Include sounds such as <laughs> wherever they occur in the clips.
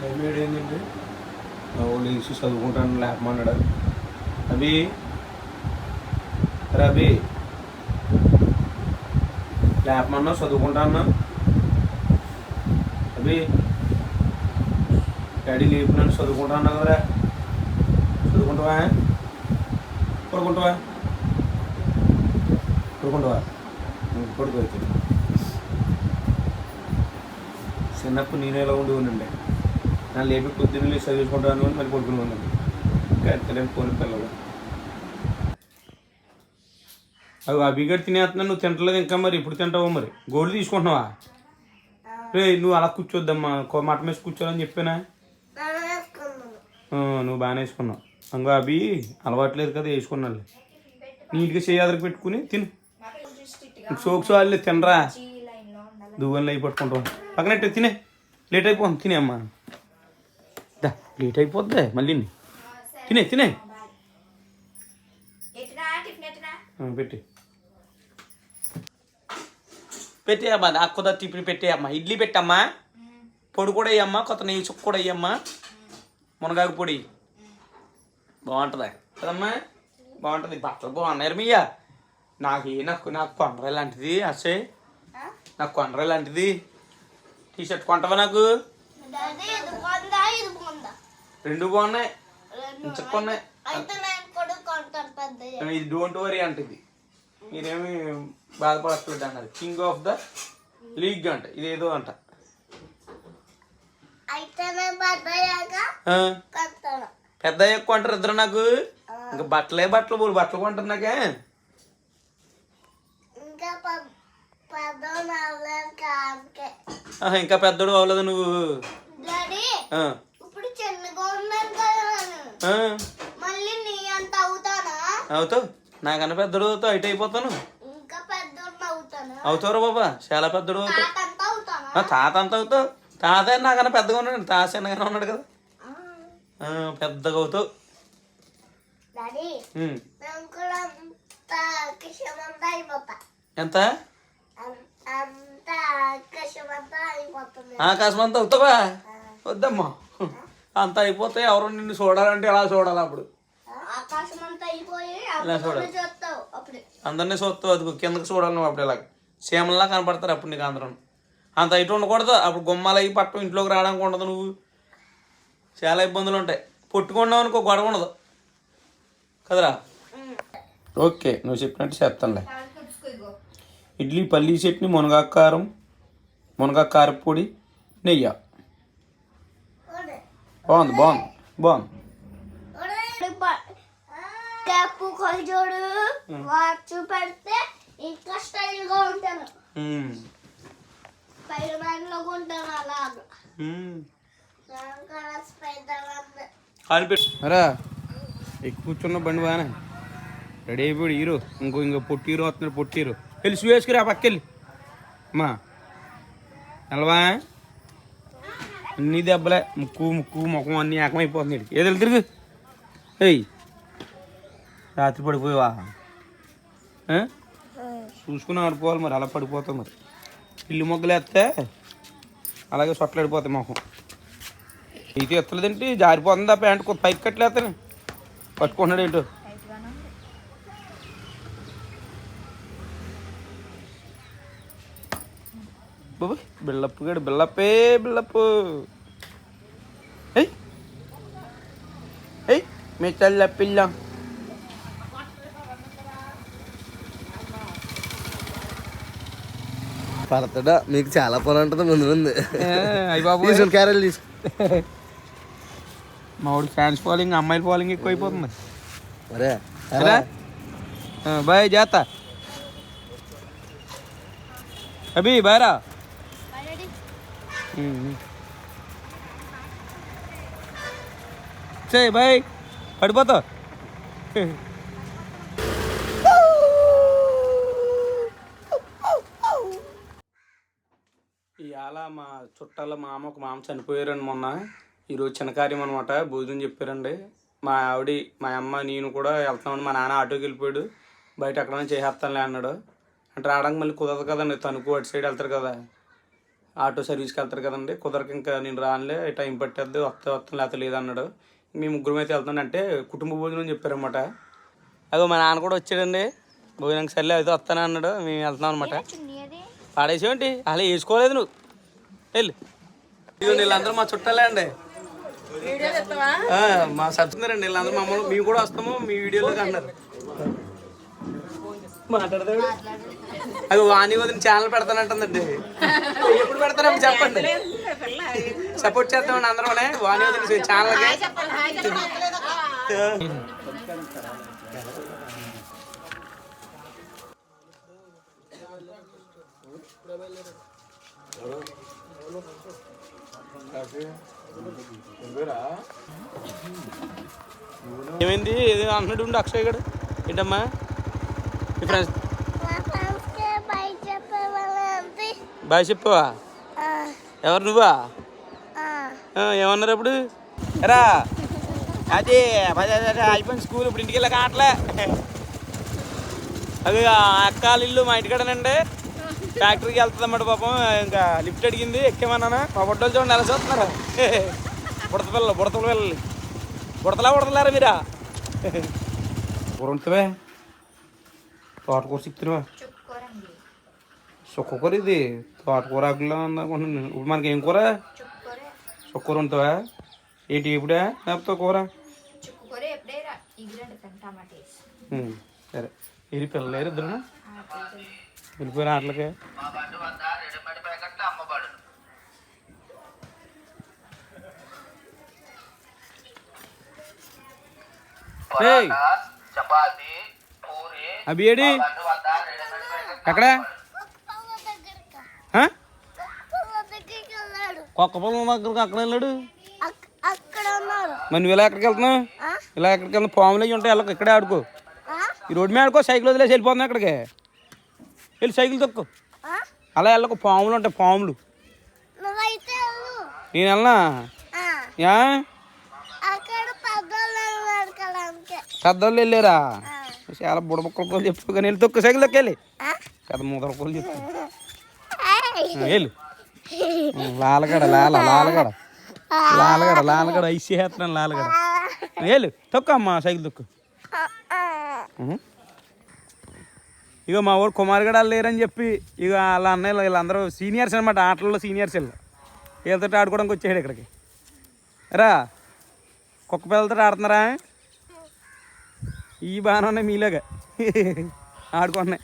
Time ఏంటంటే ఏంటండి లేచి చదువుకుంటాను లేపమన్నాడు అవి రవి లేపమన్నా చదువుకుంటాను అవి డాడీ లేపినాను చదువుకుంటా అన్నా కదరా? చదువుకుంటావా? పడుకుంటావా? పడుకుంటావా? పడుకోవచ్చు చిన్నప్పుడు నేను ఎలా ఉండి నన్ను లేపి పొద్దున్న లేచి చదివించుకుంటాను అని మరి పడుకుని ఉన్నాను. ఇంకా ఎత్తలేని పోని పిల్లలు? అవి అభిగడి తినేస్తున్నాను నువ్వు తింటలేదు ఇంకా మరి ఇప్పుడు తింటావో మరి? గోల్డ్ తీసుకుంటున్నావా? రే నువ్వు అలా కూర్చోద్దమ్మా. మటన్ వేసి కూర్చోవాలని చెప్పానా? నువ్వు బాగానే వేసుకున్నావు. అంగా అభి అలవాట్లేదు కదా వేసుకున్నాను నీట్గా చేయాదరికి పెట్టుకుని తిను. సోక్స్ వాళ్ళు తినరా? దువ్వెనలో అయి పట్టుకుంటాం పక్కనట్టు తినే. లేట్ అయిపోతుంది తినే అమ్మా. దా లేట్ అయిపోద్ది మళ్ళీ తినే తినే. పెట్టి పెట్టి. అమ్మా నాకు కుదర టిఫిన్ పెట్టే అమ్మా ఇడ్లీ పెట్టమ్మా. పొడి కూడా వేయమ్మా కొత్త నెయ్యి చుక్క కూడా వేయమ్మా. మునగాకు పొడి. బాగుంటుందా? కదమ్మా? బాగుంటుంది. బట్టలు బాగున్నాయి మీయా నాకు ఏ నాకు నాకు కొండరాయి లాంటిది అసే నాకు కొండరాయి లాంటిది టీ షర్ట్ కొంటవా నాకు? రెండు బాగున్నాయి. పెద్ద ఇది డోంట్ వరీ అంటది. మీరేమి బాధపడట్లేదు అన్నది. కింగ్ ఆఫ్ ద లీగ్ అంట. ఇదేదో అంట. పెద్ద ఎక్కువ అంటారు ఇద్దరు నాకు. ఇంకా బట్టలే బట్టలు మూడు బట్టలు కొంటారు నాకే. ఇంకా పెద్దడు అవ్వలేదు నువ్వు. అవుతావు. నాకన్నా పెద్దడు అవుతావు ఇటు అయిపోతాను. అవుతావురా బాబా చాలా పెద్దడు అవుతావు. తాత అంత అవుతావు. తాత నాకన్నా పెద్దగా ఉన్నాడు తాత చిన్నగానే ఉన్నాడు కదా. పెద్దగా అవుతావు. ఎంత? ఆకాశం అంతా అవుతావా? వద్దమ్మా. అంత అయిపోతే ఎవరు నిన్ను చూడాలంటే ఎలా చూడాలి అప్పుడు? ఇలా చూడు. అప్పుడు చూస్తావు అప్పుడు. అందరినీ చూస్తావు అది కిందకి చూడాలి నువ్వు అప్పుడు ఇలా సీమల్లా కనపడతారు అప్పుడు నీకు అందరం. అంత ఇటు ఉండకూడదు అప్పుడు గుమ్మాలు అయ్యి పట్టం ఇంట్లోకి రావడానికి ఉండదు నువ్వు. చాలా ఇబ్బందులు ఉంటాయి. పుట్టుకున్నావు అనుకో గొడవ ఉండదు. కదరా? ఓకే నువ్వు చెప్పినట్టు చెప్తానులే ఇడ్లీ పల్లీ చట్నీ మునగాకు కారం మునగాకు కారం పొడి నెయ్యి. బాగుంది బాగుంది బాగుంది క్యాప్ కొజోడు వాచ్ పెడితే ఇంకా స్టైల్గా ఉంటాను. స్పైడర్ మ్యాన్లో ఉంటాను అలాగా అరా ఎక్కువ కూర్చున్న బండి బాగానే. రెడీ అయిపోయాడు హీరో. ఇంకో ఇంకో పొట్టి హీరో వస్తున్నాడు పొట్టి హీరో. వెళ్ళి షూ వేసుకురా పక్కెళ్ళి అమ్మా. వెళ్ళవా అన్నీ దెబ్బలే. ముక్కు ముక్కు ముఖం అన్నీ ఏకమైపోతుంది ఏదో తిరుగు. ఏయ్. రాత్రి పడిపోయావా? చూసుకుని ఆడిపోవాలి మరి అలా పడిపోతాం మరి. ఇల్లు మొగ్గలు వేస్తే అలాగే సొట్టలాడిపోతాయి మొఖం ఇది ఎత్తలేదంటే జారిపోతుందా ప్యాంట్ పైకి కట్టలేస్తాను. పట్టుకుంటున్నాడు ఏంటో బాబు బిళ్ళప్పు గడు బిళ్ళప్పే బిళ్ళప్పు ఏయ్. ఏయ్ మీ చల్ల పిల్ల. పడతాడా? మీకు చాలా పని ఉంటుంది ముందు ముందు. తీసుకుని క్యారెల్ తీసు మా వాడికి ఫ్యాన్స్ ఫాలోయింగ్ అమ్మాయిల ఫాలోయింగ్ ఎక్కువ అయిపోతుంది బాయ్ జాత. అభి బాయ్ చే బాయ్. పడిపోతా. ఇవాళ మా చుట్టాల మా అమ్మ ఒక మామ చనిపోయారండి మొన్న. ఈరోజు చిన్న కార్యం అనమాట భోజనం చెప్పారండి. మా ఆవిడ మా అమ్మ నేను కూడా వెళ్తామని మా నాన్న ఆటోకి వెళ్ళిపోయాడు. బయట ఎక్కడైనా చేసేస్తానులే అన్నాడు. అంటే రావడానికి మళ్ళీ కుదరదు కదండి. తణుకు అటు సైడ్ వెళ్తారు కదా. ఆటో సర్వీస్కి వెళ్తారు కదండి. కుదరక ఇంకా నేను రానులే టైం పట్టేద్దు వస్తా వస్తాను లేకపోతే లేదన్నాడు. మీ ముగ్గురం అయితే వెళ్తాను అంటే కుటుంబ భోజనం అని చెప్పారన్నమాట. అదో మా నాన్న కూడా వచ్చాడండి. భోజనం సర్లే అయితే వస్తాను అన్నాడు. మేము వెళ్తున్నాం అనమాట పాడేసేవంటి అలా వేసుకోలేదు నువ్వు. వెళ్ళు. వీళ్ళందరూ మా చుట్టాలే అండి. మా సత్తున్నారండి వీళ్ళందరూ మమ్మల్ని మేము కూడా వస్తాము మీ వీడియోలోకి అన్నారు. మాట్లాడతాడు అది వాణి వదిన ఛానల్ పెడతానంటుందండి. ఎప్పుడు పెడతారో చెప్పండి. సపోర్ట్ చేస్తామండి అందరూనే వాణి వదిన ఛానల్ ఏమైంది? ఏదో అంటున్నాడు ఉండి అక్షయ్ గడు. ఏంటమ్మా? మీ ఫ్రెండ్స్ మా ఫ్రెండ్స్కి బై చెప్పే వాళ్ళంటే బాయ్ చెప్పావా? ఎవరు నువ్వా? ఆ, ఏమన్నారు అప్పుడు? రా అది అయిపోయింది స్కూల్ ఇప్పుడు ఇంటికి వెళ్ళాక ఆటలే. అది ఆ అక్క వాళ్ళ ఇల్లు మా ఇంటికాడనండి. ఫ్యాక్టరీకి వెళ్తుంది అన్నమాట పాపం. ఇంకా లిఫ్ట్ అడిగింది ఎక్కేమన్నానా? మా బొడ్డలు చూడండి ఎలా చూస్తున్నారు? బుడత పిల్లలు బుడత పిల్లలు బుడతలా బుడతలారా మీరా? కూర ఉంటుంవే తోటకూర సిక్తురువా చుక్కకూర ఇది. తోటకూర ఆకుల్లో ఉందనుకుంటున్నాను ఇప్పుడు మనకి ఏం కూర చుక్కకూర ఉంటుందా ఏంటి ఇప్పుడే లేకపోతే కూర చుక్కుకూర ఎప్పుడే రా ఇగురండి టమాటా వేసి ఉమ్, సరే ఇది పిల్లలు లేరు ఇద్దరు వెళ్ళిపోయిన ఆటలకి ఏయ్, చపాతి పూరి అభి ఏడి ఎక్కడ పొల్ల దగ్గరికి ఆ? పొల్ల దగ్గరికి కుక్క పొలం దగ్గరకు అక్కడ వెళ్ళాడు? మరి నువ్వు ఇలా ఎక్కడికి వెళ్తున్నావు? ఇలా ఎక్కడికి వెళ్తున్నా పాములు ఉంటాయి వెళ్ళకు ఇక్కడే ఆడుకో? ఈ రోడ్డు మీద ఆడుకో సైకిల్ వదిలేసి వెళ్ళిపోతున్నావు అక్కడికి వెళ్ళి సైకిల్ తొక్కు? అలా వెళ్ళకు పాములు ఉంటాయి పాములు. వెళ్ళు. నేను వెళ్ళనా? పెద్దోళ్ళు వెళ్ళారా. చాలా బుడబుక్కల చెప్పు కానీ వెళ్ళి తొక్కు సైకిల్ తొక్కేళ్ళి? పెద్ద ఏయ్. ఆ, వెళ్ళు. లాలగడ లాల లాలగడ. లాలగడ లాలగడ ఐసేస్తున్నాను లాలగడ. వెళ్ళు తొక్కు అమ్మా సైకిల్ తొక్కు. ఇక మా ఊరు కుమార్ లేరని చెప్పి ఇక వాళ్ళ అన్నయ్యలు వీళ్ళందరూ సీనియర్స్ అనమాట ఆటల్లో సీనియర్స్ వీళ్ళు. వీళ్ళతో ఆడుకోవడానికి వచ్చాడు ఇక్కడికి. రా కుక్క పిల్లలతో ఆడుతున్నారా? ఈ బాగానే ఉన్నాయి మీలాగా. ఆడుకుంటున్నాయి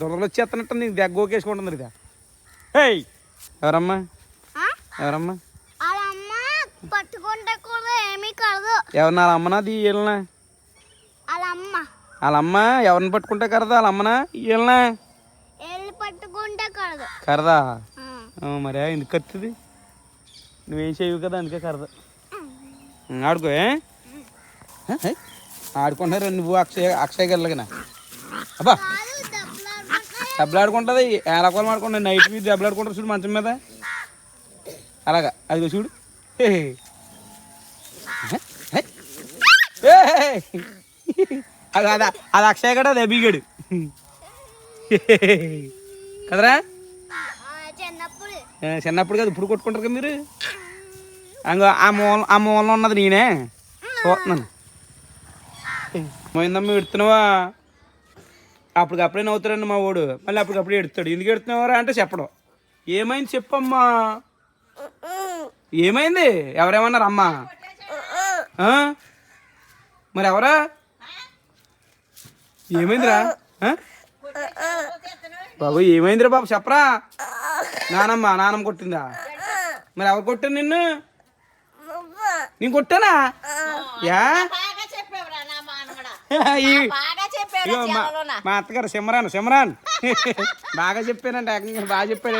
దొరలు వచ్చేస్తున్నట్టు నీకు దగ్గోకేసుకుంటుంది ఇది హేయ్ ఎవరమ్మా? ఎవరమ్మా? వాళ్ళ అమ్మ పట్టుకుంటే కూడా ఏమీ కాదు ఎవరు వాళ్ళ అమ్మనా? దీ వీళ్ళనా వాళ్ళ అమ్మ. ఎవరిని పట్టుకుంటే కరదా వాళ్ళ అమ్మనా? వీళ్ళనా వెళ్ళి పట్టుకుంటే కరదా? మరి ఎందుకు కత్తిది? నువ్వేం చేయవు కదా అందుకే కరదా. ఆడుకో ఏ? ఆ, ఏ? ఆడుకుంటున్నారు నువ్వు అక్షయ్ అక్షయ్ గల్లగన అబ్బా! దెబ్బలాడుకుంటుంది ఏలకోలం ఆడుకుంటుంది నైట్ మీద దెబ్బలాడుకుంటారు చూడు మంచం మీద. అలాగా అదిగో చూడు. అది అది అది అక్షయ్ గడ అది అభిగడు. కదరా? చిన్నప్పుడు కదా ఇప్పుడు కొట్టుకుంటారు కదా మీరు? అంగో ఆ మూల ఆ మూలలో ఉన్నది నేనే. చూస్తున్నాను. పోయిందమ్మ ఎడుతున్నావా అప్పటికప్పుడే నవ్వుతారండి మా వాడు. మళ్ళీ అప్పటికప్పుడే ఎడుతాడు ఎందుకు ఎడుతున్నావారా అంటే చెప్పడం. ఏమైంది చెప్పమ్మా. ఏమైంది? ఎవరేమన్నారు అమ్మా? మరి ఎవరా ఏమైందిరా? బాబు ఏమైందిరా బాబు? చెప్పరా. నానమ్మ నానమ్మ కొట్టిందా? మరి ఎవరు కొట్టాను నిన్ను? నువ్వు. నేను కొట్టానా? యా? <laughs> ఇగో మా- మా అత్తగారు సిమరాన్ సిమరాన్. బాగా చెప్పానంట ఏకంగా బాగా చెప్పాడు.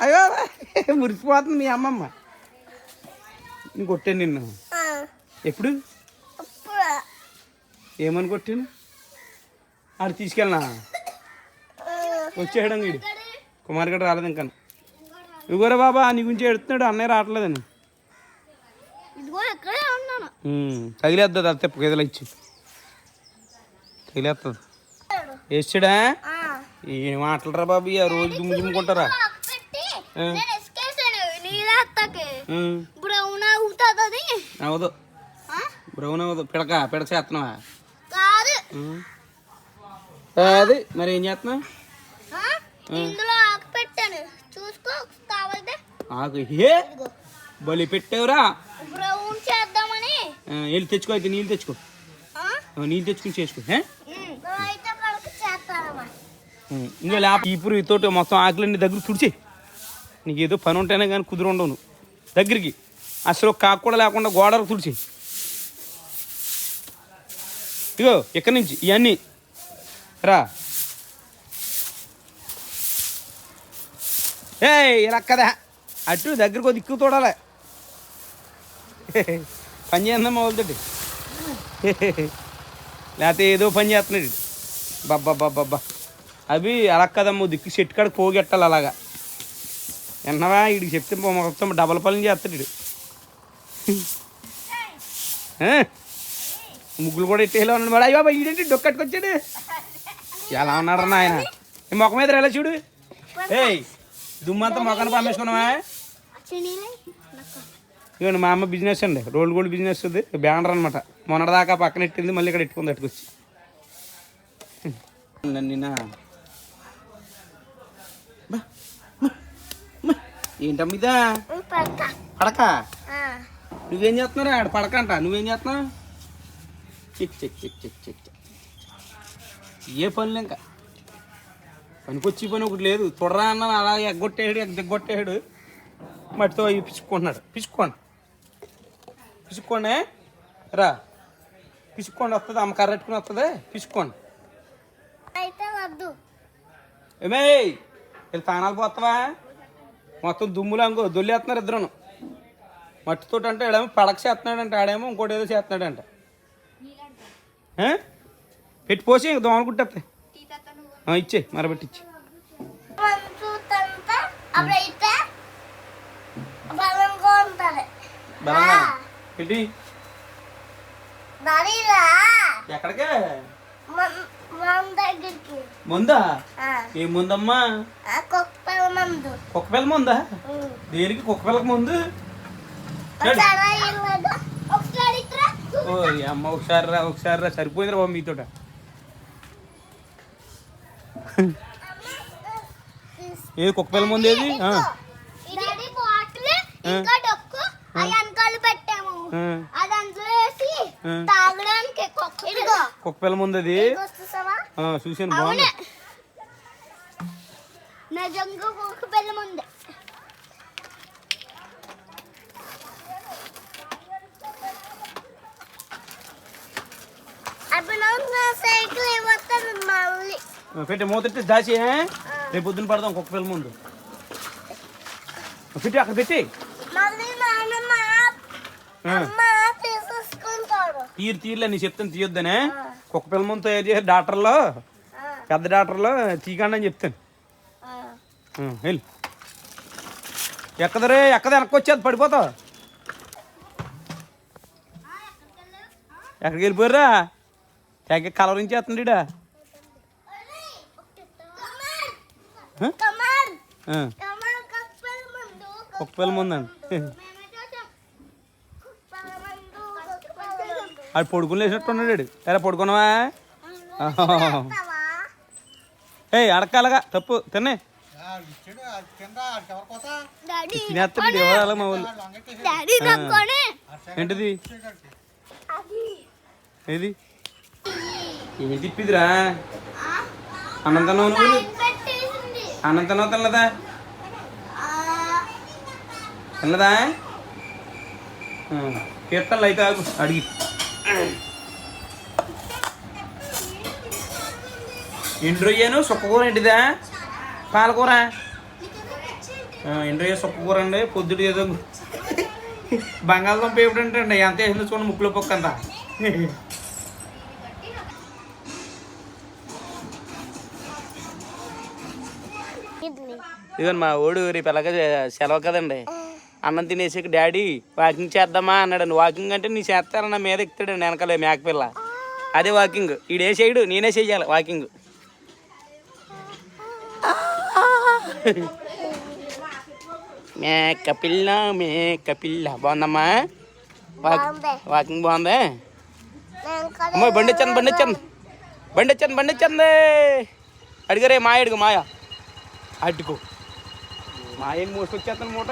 అయ్యో మురిసిపోతుంది మీ అమ్మమ్మ. నేను కొట్టాను నిన్ను. ఎప్పుడు? ఏమని కొట్టాను? ఆడు తీసుకెళ్ళనా? వచ్చేయడం వీడు. కుమార్ గడు రాలేదు ఇంకా. ఇవ్వరా బాబా నీ గురించి ఎడుతున్నాడు అన్నయ్య రావట్లేదని. ఇదిగో ఇక్కడే ఉన్నాను. ఉమ్, తగిలేస్తుంది అది తెప్ప గదిలో ఇచ్చి. తగిలేస్తుంది వేసాడా ఏం మాటలరా బాబు ఆ రోజు దుమ్ము దుమ్ముకుంటారా? అవదు. బ్రౌన్ అవదు. పిడక పిడక చేస్తున్నావా. అది మరి ఏం చేస్తున్నావు ఆకు హే బలి పెట్టావురా? బ్రౌన్ చేద్దామని. ఆ, వెళ్ళి తెచ్చుకో అయితే నీళ్ళు తెచ్చుకో. నీళ్ళు తెచ్చుకుని చేసుకో ఇంకా లేప ఇప్పుడు తోటి మొత్తం ఆకులన్నీ దగ్గర తుడిచి. నీకు ఏదో పని ఉంటేనే కానీ కుదురు ఉండవు నువ్వు దగ్గరికి అసలు కాకు కూడా లేకుండా గోడలు తుడిచి. ఇగో ఇక్కడి నుంచి ఇవన్నీ. రా. ఏ ఇలా కదా అటు దగ్గరకు ఒక దిక్కు తోడాలి. పని చేద్దాం మొదలుతోటి లేకపోతే ఏదో పని చేస్తున్నాడు. ఈడు. బబ్బా అవి అలా కదమ్మ దిక్కు చెట్టు కాడ పోగెట్టాలి అలాగా. ఎన్నవా వీడికి చెప్తే మొత్తం డబల్ పని చేస్తాడు వీడు ముగ్గులు కూడా ఇట్టేలా ఉన్నాడు మరి. అయ్యో బాబా ఈడేంటి డొక్కట్టుకొచ్చాడు ఎలా ఉన్నాడు నాయన? ఈ మొఖం మీద ఎలా చూడు? ఏయ్ దుమ్మంతా మొక్కను పంపేసుకున్నావా ఇవ్వండి మా అమ్మ బిజినెస్ అండి. రోల్ గోల్డ్ బిజినెస్ ఉంది. బ్యానర్ అనమాట మొన్నటిదాకా పక్కన ఎట్టింది మళ్ళీ ఇక్కడ ఎట్టుకుంది అట్టుకొచ్చి నిన్న ఏంటమ్మ ఇదా పడక. నువ్వేం చేస్తున్నారా? ఆడ పడక అంట నువ్వేం చేస్తున్నావు? Check check check check check check. ఏ పనులు ఇంకా? పనికొచ్చి పని ఒకటి లేదు. చూడరా అన్న అలా ఎగ్గొట్టేడు ఎగ్గొట్టేడు. మట్టితో అవి పిచ్చుకుంటున్నాడు పిచ్చుకోండి పిచ్చుకోండి రా. పిచ్చుకోండి వస్తుంది. అమ్మ కర్రెట్టుకుని వస్తుంది. పిచ్చుకోండి ఏమే వీళ్ళు తానాలు పోతావా? మొత్తం దుమ్ములు అంగో దొల్లేస్తున్నారు ఇద్దరును. మట్టితోటి అంటే ఆడేమో పడక చేస్తున్నాడంట ఆడేమో ఇంకోటి ఏదో చేస్తున్నాడంట? పెట్టి పోసి ఇంక దోమలు కుట్టేస్తాయి ఆ, ఇచ్చే మరబెట్టి ఇచ్చే. పెట్టి. ఎక్కడికే? ముందా? ఏ ముందమ్మా? ఆ కుక్కల మందు. దేనికి కుక్క పిల్లకి ముందు అమ్మ ఒకసారి రా ఒకసారి రా. సరిపోయిందిరా బాబు మీతోట? ఏది కుక్క పిల్ల ముందు ఏది అది అందులో వేసి ఆ. తాగడానికి కుక్క- ఇదిగో కుక్క పిల్ల ముందు అది ఇదిగో చూసావా ఆ, చూశాను బాగుంది అవునే నిజంగా కుక్క పిల్ల ముందే అప్పుడు నా సైకిల్ ఇవ్వతాను మళ్ళీ ఆ, పెట్టి మూతట్టి దాచి ఏ? రేపు పొద్దున పడదాం కుక్క పిల్ల ముందు ఆ, పెట్టి అక్కడ పెట్టి మళ్ళీ నాన్నమ్మ ఆ, అమ్మ తీసేసుకుంటారు తీరు తీరులే నీ చెప్తాను తీయొద్దనే. కుక్క పిల్ల ముందు తయారు చేసే డాక్టర్లో పెద్ద డాక్టర్లో తీకండి అని చెప్తాను. వెళ్ళు. ఎక్కదరే ఎక్కద వెనక్కి వచ్చేది పడిపోతావు. ఎక్కడికి వెళ్ళిపోయారా? కప్పల ముందు కుక్క పిల్ల ముందండి ఆడు పడుకుని లేచినట్టున్నాడు ఈడు. ఎలా పడుకున్నావా? ఏయ్ అడకాలగా తప్పు తిన్నే. తినేస్తాడు మా వాళ్ళు. నక్కొని ఏంటిది? అది. ఏది? ఏం తిప్పిదిరా? నువ్వు? అన్నం తిన్నావు తినలేదా? తినలేదా? కీర్తనలు అయితే అడిగి. ఎండు రొయ్యను సుక్కకూర ఏంటిదా? పాలకూర? ఆ, ఎండు రొయ్య సుక్కకూర అండి. పొద్దుడు ఏదో బంగాళదుంప ఏమిటంటే అండి ఎంత వేసిందో చూడండి ముక్కులో పొక్క అంతా ఇడ్లీ ఇదిగోండి మా ఓడు రేపు ఎలాగ సెలవు కదండి. అన్నం తినేసి డాడీ వాకింగ్ చేద్దామా అన్నాడండి వాకింగ్ అంటే నీ చేస్తారన్న మీద ఎక్కుతాడండి వెనకాలే మేకపిల్ల అదే వాకింగ్. ఈడే చేయడు నేనే చెయ్యాలి వాకింగ్. మేక పిల్ల మేక పిల్ల. బాగుందమ్మా? వాక్- బాగుంది. వాకింగ్ బాగుందా? అమ్మో బండి వచ్చాను బండి వచ్చాను బండి వచ్చాను బండి వచ్చింది అడిగరే మాయ అడుగు మాయ. అడ్డుకో. మాయని మోసుకొచ్చేస్తాను మూట.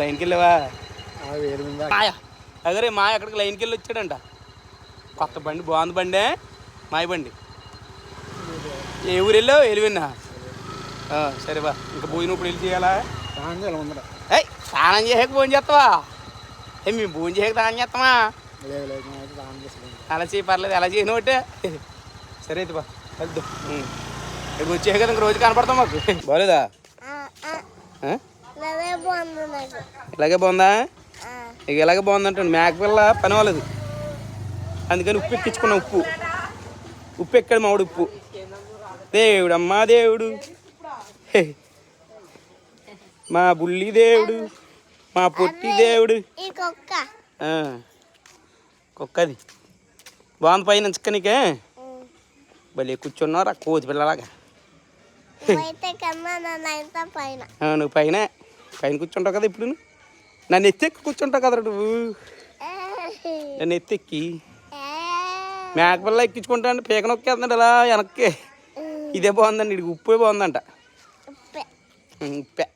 లైన్కి వెళ్ళావా? మాయ. అగరే మాయ అక్కడికి లైన్కి వెళ్ళి వచ్చాడంట. కొత్త బండి బాగుంది బండి మాయ బండి. ఏ ఊరు వెళ్ళావు? ఎలివిన్నా సరే బా ఇంకా భోజనం ఇప్పుడు వెళ్ళి చేయాలా? ఏయ్ స్నానం చేయక భోజనం చేస్తావా? ఏ మేము భోజనం చేయక స్నానం చేస్తామా? అలా చేయి పర్లేదు అలా చేయను ఒకటే. సరే అయితే బా వెళ్దాం. ఇక్కడికి వచ్చే కదా ఇంక రోజు కనపడతాం మాకు. బాలేదా? ఆ, ఆ, ఆ? ఇలాగే బాగుంది? ఇక ఇలాగే బాగుందంటాడు. మేక పిల్ల పని అవ్వలేదు అందుకని ఉప్పు ఎక్కించుకున్నా ఉప్పు. ఉప్పు ఎక్కాడు మామిడి ఉప్పు? దేవుడు. అమ్మా దేవుడు. మా బుల్లి దేవుడు మా పొట్టి దేవుడు. కుక్కది. బాగుంది పైన చిక్కనికే. భలే కూర్చున్నారా కోతి పిల్లలాగా. నువ్వు పైన? పైన కూర్చుంటావు కదా ఇప్పుడు. నన్ను ఎత్తెక్కి కూర్చుంటావు కదా నువ్వు. నన్ను ఎత్తెక్కి. మేకపిల్ల ఎక్కించుకుంటా అంటే పీక నొక్కేస్తున్నాడు అలా వెనక్కి. ఇదే బాగుందండి ఇది ఉప్పే బాగుందంట. ఉప్పే.